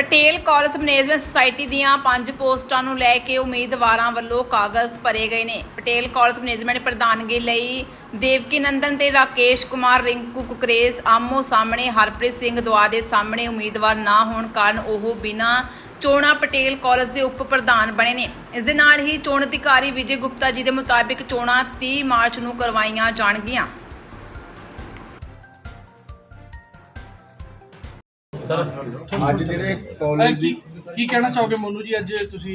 Patel college management society ਦੀਆਂ ਪੰਜ ਪੋਸਟਾਂ ਨੂੰ ਲੈ ਕੇ ਉਮੀਦਵਾਰਾਂ ਵੱਲੋਂ ਕਾਗਜ਼ ਭਰੇ ਗਏ ਨੇ। ਪਟੇਲ ਕਾਲਜ ਮੈਨੇਜਮੈਂਟ ਪ੍ਰਧਾਨਗੀ ਲਈ ਦੇਵਕੀ ਨੰਦਨ ਤੇ ਰਾਕੇਸ਼ ਕੁਮਾਰ, ਰਿੰਕੂ ਕੁਕਰੇਜ਼, ਆਮੋ ਸਾਹਮਣੇ, ਹਰਪ੍ਰੀਤ ਸਿੰਘ ਦੁਆ ਦੇ ਸਾਹਮਣੇ ਉਮੀਦਵਾਰ ਨਾ ਹੋਣ ਕਾਰਨ ਉਹ ਬਿਨਾਂ ਚੋਣਾ ਪਟੇਲ ਕਾਲਜ ਦੇ ਉਪ ਪ੍ਰਧਾਨ ਬਣੇ ਨੇ। ਇਸ ਦੇ ਨਾਲ ਹੀ ਚੋਣ ਅਧਿਕਾਰੀ ਵਿਜੇ ਗੁਪਤਾ ਜੀ ਦੇ ਮੁਤਾਬਿਕ ਚੋਣਾਂ 30 ਮਾਰਚ ਨੂੰ ਕਰਵਾਈਆਂ ਜਾਣਗੀਆਂ। ਅੱਜ ਜਿਹੜੇ ਅਹ ਕਾਲਜ ਕੀ ਦੀ ਕੀ ਕਹਿਣਾ ਚਾਹੋਗੇ ਮੋਨੂ ਜੀ? ਅੱਜ ਤੁਸੀਂ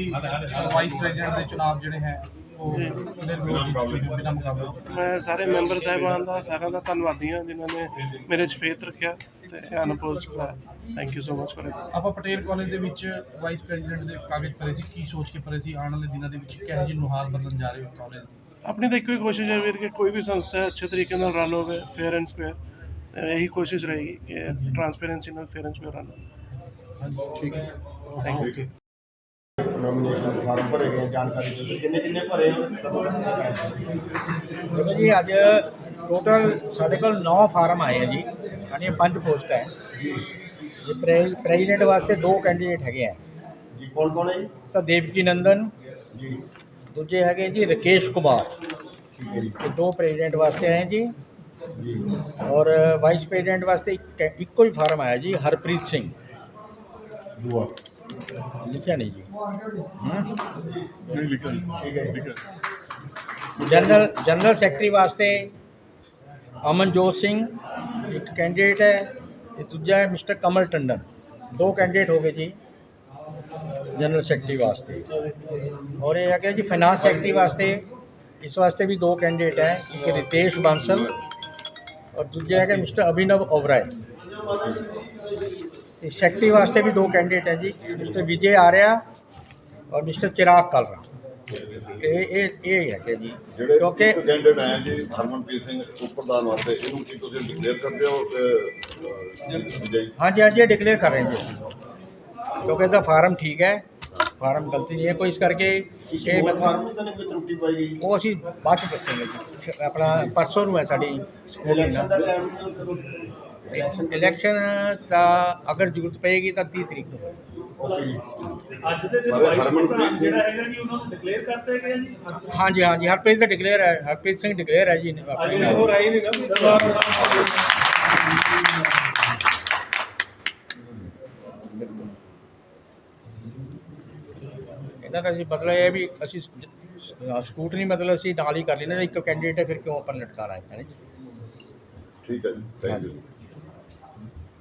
ਵਾਈਸ ਪ੍ਰੈਜ਼ੀਡੈਂਟ ਦੇ ਚੁਣਾਵ ਜਿਹੜੇ ਹੈ ਉਹ ਨਿਰਵਿਰੋਧ ਜਿੱਤ ਚੁੱਕੇ ਹੋ ਬਿਨਾਂ ਮੁਕਾਬਲੇ ਮੈਂ ਸਾਰੇ ਮੈਂਬਰ ਸਾਹਿਬਾਨ ਦਾ ਸਾਰਿਆਂ ਦਾ ਧੰਨਵਾਦੀ ਹਾਂ ਜਿਨ੍ਹਾਂ ਨੇ ਮੇਰੇ 'ਚ ਫੇਥ ਰੱਖਿਆ ਤੇ ਅਨਪੋਜ਼ ਕਰਾਇਆ thank you so much for ਆਪਾਂ ਪਟੇਲ ਕਾਲਜ ਦੇ ਵਿੱਚ ਵਾਈਸ ਪ੍ਰੈਜ਼ੀਡੈਂਟ ਦੇ ਕਾਗਜ਼ ਭਰੇ ਸੀ ਕੀ ਸੋਚ ਕੇ ਭਰੇ ਸੀ? ਆਉਣ ਵਾਲੇ ਦਿਨਾਂ ਦੇ ਵਿੱਚ ਕਿਹੋ ਜਿਹੀ ਨੁਹਾਰ ਬਦਲਣ ਜਾ ਰਹੇ ਹੋ ਕਾਲਜ ਦੀ? ਆਪਣੀ ਤਾਂ ਇੱਕੋ ਹੀ ਕੋਸ਼ਿਸ਼ ਹੈ ਵੀਰ ਕਿ ਕੋਈ ਵੀ ਸੰਸਥਾ ਅੱਛੇ ਤਰੀਕੇ ਨਾਲ ਰਨ ਹੋਵੇ ਫੇਅਰ ਐਂਡ ਸਕੁਅਰ ਇਹੀ ਕੋਸ਼ਿਸ਼ ਰਹੇਗੀ ਕਿ ਟਰਾਂਸਪੇਰੈਂਸੀ ਨਾਲ ਫੇਅਰ ਐਂਡ ਸਕੁਅਰ ਰਨ ਠੀਕ ਹੈ। ਥੈਂਕ ਯੂ ਨੋਮੀਨੇਸ਼ਨ ਫਾਰਮ ਭਰੇ ਗਏ ਜਾਣਕਾਰੀ ਦਿਓ। ਸਰ ਕਿੰਨੇ ਕਿੰਨੇ ਭਰੇ ਹੋ? ਕਦੋਂ ਤੱਕ ਦੇਖੋ ਜੀ ਅੱਜ ਟੋਟਲ ਸਾਡੇ ਕੋਲ 9 ਫਾਰਮ ਆਏ ਆ ਜੀ। ਸਾਡੀਆਂ ਪੰਜ ਪੋਸਟ ਹੈ। ਜੀ। ਜੀ ਪ੍ਰੈ- ਪ੍ਰੈਜ਼ੀਡੈਂਟ ਵਾਸਤੇ ਦੋ ਕੈਂਡੀਡੇਟ ਹੈਗੇ ਆ। ਜੀ ਕੌਣ ਕੌਣ ਹੈ ਜੀ? ਤਾਂ ਦੇਵਕੀ ਨੰਦਨ ਜੀ। ਦੂਜੇ ਹੈਗੇ ਜੀ ਰਕੇਸ਼ ਕੁਮਾਰ। ਠੀਕ ਹੈ ਜੀ। ਇਹ ਦੋ ਪ੍ਰੈਜ਼ੀਡੈਂਟ ਵਾਸਤੇ ਆਏ ਜੀ। ਔਰ ਵਾਈਸ ਪ੍ਰੈਜ਼ੀਡੈਂਟ ਵਾਸਤੇ ਇੱਕ ਇੱਕੋ ਹੀ ਫਾਰਮ ਆਇਆ ਜੀ ਹਰਪ੍ਰੀਤ ਸਿੰਘ। ਦੁਆ ਲਿਖਿਆ ਨਹੀਂ ਜੀ। ਹਮ? ਨਹੀਂ ਲਿਖਿਆ ਠੀਕ ਹੈ ਜੀ। ਜਨਰਲ ਜਨਰਲ ਸੈਕਟਰੀ ਵਾਸਤੇ ਅਮਨਜੋਤ ਸਿੰਘ ਇੱਕ ਕੈਂਡੀਡੇਟ ਹੈ ਤੇ ਦੂਜਾ ਹੈ ਮਿਸਟਰ ਕਮਲ ਟੰਡਨ। ਦੋ ਕੈਂਡੀਡੇਟ ਹੋ ਗਏ ਜੀ ਜਨਰਲ ਸੈਕਟਰੀ ਵਾਸਤੇ। ਔਰ ਇਹ ਹੈਗਾ ਜੀ ਫਾਈਨਾਂਸ ਸੈਕਟਰੀ ਵਾਸਤੇ ਇਸ ਵਾਸਤੇ ਵੀ ਦੋ ਕੈਂਡੀਡੇਟ ਹੈ ਇੱਕ ਰਿਤੇਸ਼ ਬਾਂਸਲ ਔਰ ਦੂਜਾ ਹੈਗਾ ਮਿਸਟਰ ਅਭਿਨਵ ਓਬਰਾਏ। ਤੇ ਸੈਕਟਰੀ ਵਾਸਤੇ ਵੀ ਦੋ ਕੈਂਡੀਡੇਟ ਹੈ ਜੀ। ਮਿਸਟਰ ਵਿਜੇ ਆਰਿਆ ਔਰ ਮਿਸਟਰ ਚਿਰਾਗ ਕਾਲਰਾ। ਇਹ ਇਹ ਇਹ ਹੈਗੇ ਜੀ। ਜਿਹੜੇ ਕਿਉਂਕਿ ਕੈਂਡੀਡੇਟ ਆਏ ਜੀ ਹਰਮਨਪ੍ਰੀਤ ਸਿੰਘ ਉਪ ਪ੍ਰਧਾਨ ਵਾਸਤੇ ਇਹਨੂੰ ਕੀ ਤੁਸੀਂ ਡਿਕਲੇਅਰ ਕਰਦੇ ਹੋ ਕਿ ਵਿਜੇ? ਹਾਂਜੀ ਹਾਂਜੀ ਡਿਕਲੇਅਰ ਕਰ ਰਹੇ ਜੀ। ਕਿਉਂਕਿ ਇਹਦਾ ਫਾਰਮ ਠੀਕ ਹੈ। ਫਾਰਮ ਗਲਤੀ ਨਹੀਂ ਹੈ ਕੋਈ ਇਸ ਕਰਕੇ ਇਹ ਫਾਰਮ ਤਾਂ ਕੋਈ ਤਰੁੱਟੀ ਪਾਈ ਗਈ? ਉਹ ਅਸੀਂ ਬਾਅਦ ਚ ਦੱਸਾਂਗੇ ਜੀ। ਆਪਣਾ ਪਰਸੋਂ ਨੂੰ ਹੈ ਸਾਡੀ ਇਲੈਕਸ਼ਨ ਦਾ ਟਾਈਮ ਕਦੋਂ ਇਲੈਕਸ਼ਨ ਦਾ ਅਗਰ ਜ਼ਰੂਰਤ ਪਏਗੀ ਤਾਂ 30 ਤਰੀਕ ਨੂੰ। ਓਕੇ ਜੀ। ਸਾਰੇ ਹਰਮਨਪ੍ਰੀਤ ਸਿੰਘ ਹਾਂਜੀ ਹਾਂਜੀ। ਹਰਪ੍ਰੀਤ ਦਾ ਡਿਕਲੇਅਰ ਹੈ ਹਰਪ੍ਰੀਤ ਸਿੰਘ ਡਿਕਲੇਅਰ ਹੈ ਜੀ ਆਪਣੇ ਹੋਰ ਆਈ ਨਹੀਂ ਨਾ। ਇਹਨਾਂ ਦਾ ਜੀ ਮਤਲਬ ਇਹ ਹੈ ਵੀ ਅਸੀਂ ਸਕੂਟਰੀ ਮਤਲਬ ਅਸੀਂ ਨਾਲ ਹੀ ਕਰ ਲੈਣਾ ਇੱਕ ਕੈਂਡੀਡੇਟ ਹੈ, ਫਿਰ ਕਿਉਂ ਆਪਾਂ ਲਟਕਾ ਰਹੇ ਹਾਂ ਠੀਕ ਹੈ ਜੀ ਥੈਂਕ ਯੂ